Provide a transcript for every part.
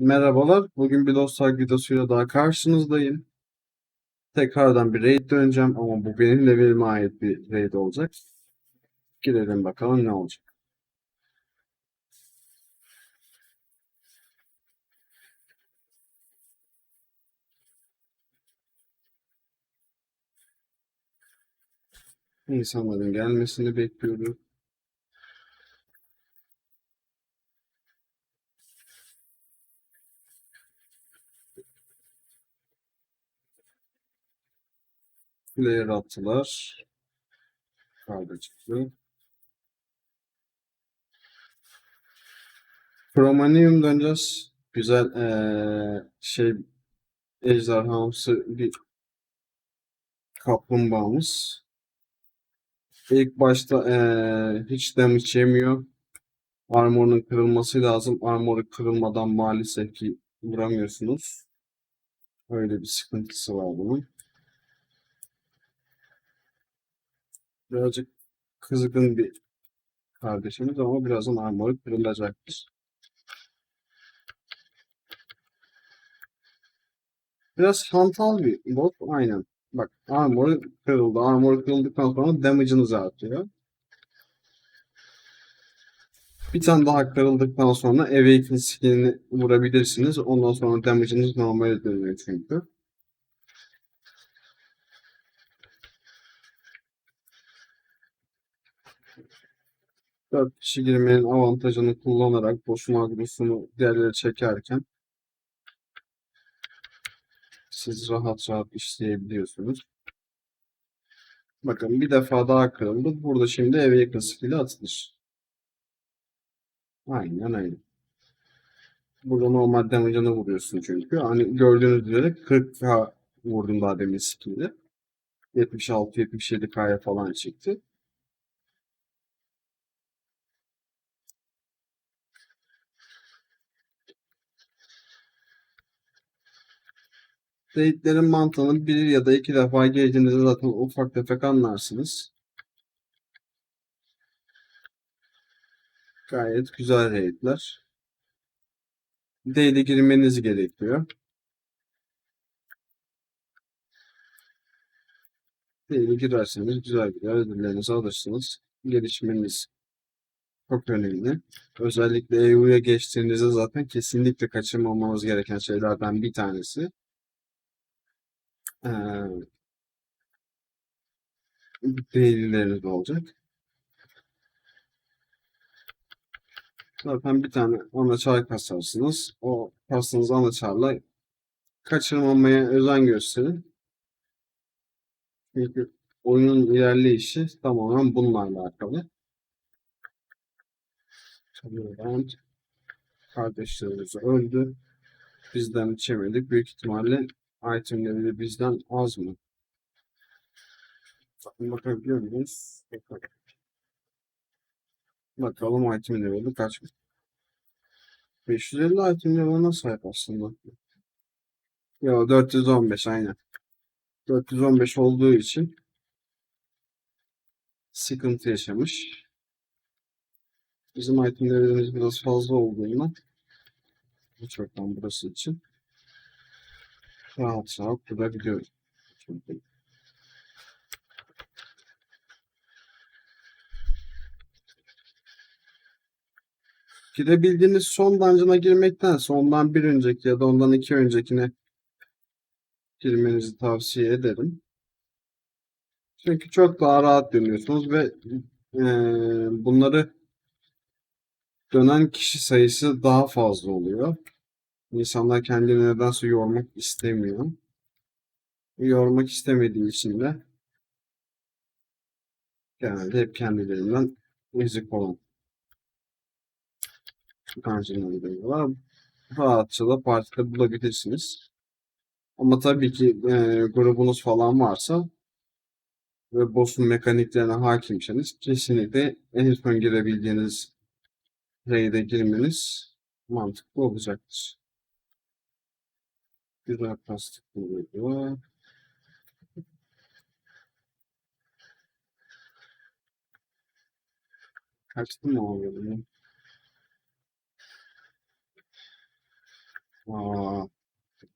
Merhabalar. Bugün bir Dostlar videosuyla daha karşınızdayım. Tekrardan bir raid döneceğim ama bu benim levelime ait bir raid olacak. Girelim bakalım ne olacak. İnsanların gelmesini bekliyorum. Player attılar. Kavga çıktı. Cromanium döneceğiz. Güzel eee, şey ejderhamsı bir kaplumbağamız. İlk başta eee, hiç damage yemiyor. Armor'un kırılması lazım. Armor'u kırılmadan maalesef ki vuramıyorsunuz. Öyle bir sıkıntısı var bunun. Birazcık kızgın bir kardeşimiz ama birazdan armoru kırılacaktır. Biraz hantal bir bot. Aynen. Bak armoru kırıldı. Armor kırıldıktan sonra damage'ınız artıyor. Bir tane daha kırıldıktan sonra Awaken skillini vurabilirsiniz. Ondan sonra damage'ınız normale dönüyor çünkü. Dört kişi girmenin avantajını kullanarak boşun agrosunu diğerleri çekerken siz rahat rahat işleyebiliyorsunuz. Bakın bir defa daha kırıldı. Burada şimdi eve yakın skill'i atılır. Aynen öyle. Burada normal damage'ını vuruyorsun çünkü. Hani gördüğünüz üzere 40k vurdum daha demin skill'i. 76-77k'ya falan çıktı. Raidlerin mantığını bir ya da iki defa girdiğinizde zaten ufak tefek anlarsınız. Gayet güzel raidler. Daily girmeniz gerekiyor. Daily girerseniz güzel güzel ödüllerinizi alırsınız. Gelişmeniz çok önemli. Özellikle EU'ya geçtiğinizde zaten kesinlikle kaçırmamanız gereken şeylerden bir tanesi. Ee, daily'leriniz olacak. Zaten bir tane ana çar kasarsınız. O kastığınız ana çarla kaçırmamaya özen gösterin. Çünkü oyunun ilerleyişi tamamen bununla alakalı. Sanırım kardeşlerimiz öldü. Bizden içemedik. Büyük ihtimalle itemleri de bizden az mı? Bakabiliyor muyuz? Bakalım. Bakalım item level'i kaç? 550 item level'ına sahip aslında. Yo 415 aynen. 415 olduğu için sıkıntı yaşamış. Bizim item level'imiz biraz fazla olduğundan uçaktan burası için rahat durabiliyoruz. Çünkü Girebildiğiniz son dungeon'a girmektense ondan bir önceki ya da ondan iki öncekine girmenizi tavsiye ederim. Çünkü çok daha rahat dönüyorsunuz ve eee, bunları dönen kişi sayısı daha fazla oluyor. İnsanlar kendini nedense yormak istemiyor. Yormak istemediği için de genelde hep kendilerinden ezik olan dungeon'ları dönüyorlar. Rahatça da partide bulabilirsiniz. Ama tabii ki eee, grubunuz falan varsa ve boss'un mekaniklerine hakimseniz kesinlikle en son girebildiğiniz raid'e girmeniz mantıklı olacaktır. Güzel plastik oluyor. Kaçtı mı abi? Aa,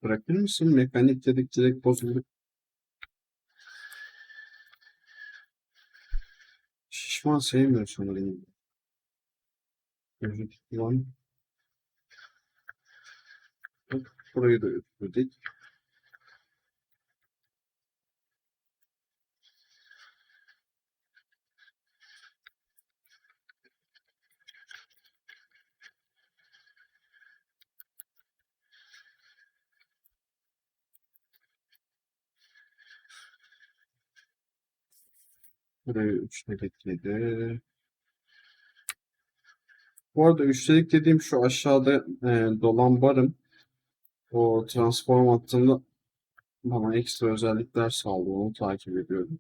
bırakır mısın? Mekanik dedik direkt bozuldu. Şişman sevmiyor sanırım. Gözü tutulan. Bak, burayı da üstledik. Burayı üçledik dedi. Bu arada üçledik dediğim şu aşağıda e, dolan barın o transform attığında bana ekstra özellikler sağlıyor. Onu takip ediyorum.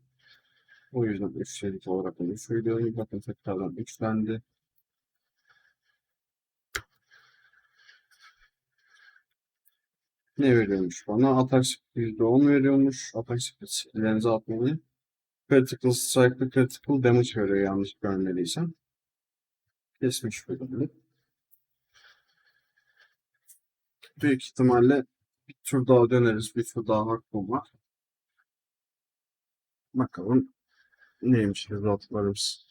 O yüzden üçledik olarak onu söylüyorum. Bakın tekrardan üçlendi. Ne veriyormuş bana? Atak speed %10 veriyormuş. Atak speed lenze atmayı. Critical strike'lı critical damage veriyor yanlış görmediysem. Kesmiş bölümünü. Büyük ihtimalle bir tur daha döneriz. Bir tur daha hakkım var. Bakalım neymiş resultlarımız.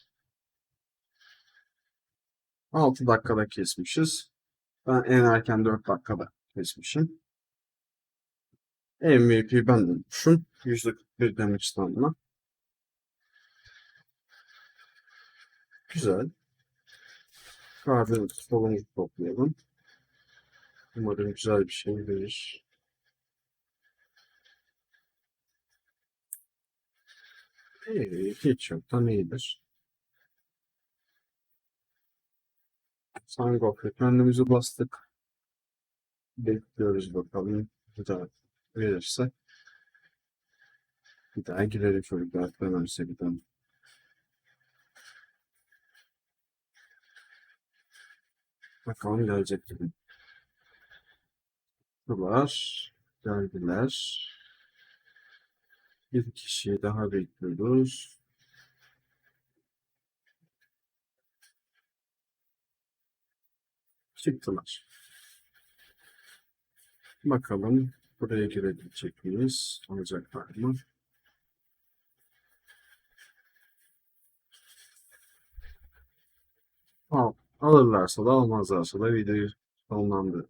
6 dakikada kesmişiz. Ben en erken 4 dakikada kesmişim. MVP ben olmuşum. %41 damage standına. Güzel. Kahve solumuzu toplayalım. Umarım güzel bir şey verir. İyi, hiç yoktan iyidir. Sangof'e kendimizi bastık. Bekliyoruz bakalım. Bir daha verirse. Bir daha girelim çocuklar. Dönerse bir daha. Bakalım gelecek gibi. Bunlar geldiler. Bir kişiyi daha bekliyoruz. Çıktılar. Bakalım buraya girebilecek miyiz? Olacaklar mı? Al, alırlarsa da almazlarsa da videoyu sonlandırırım.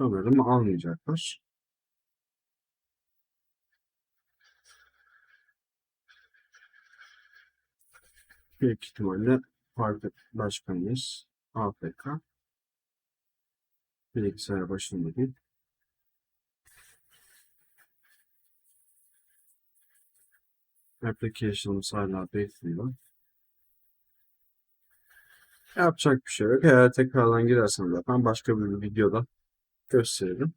Sanırım almayacaklar. Büyük ihtimalle parti başkanımız AFK. Bilgisayar başında değil. Application'ımız hala bekliyor. Yapacak bir şey yok. Eğer tekrardan girersem zaten başka bir videoda gösteririm.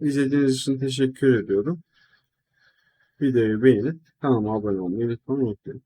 İzlediğiniz için teşekkür ediyorum. Videoyu beğenip kanalıma abone olmayı lütfen unutmayın.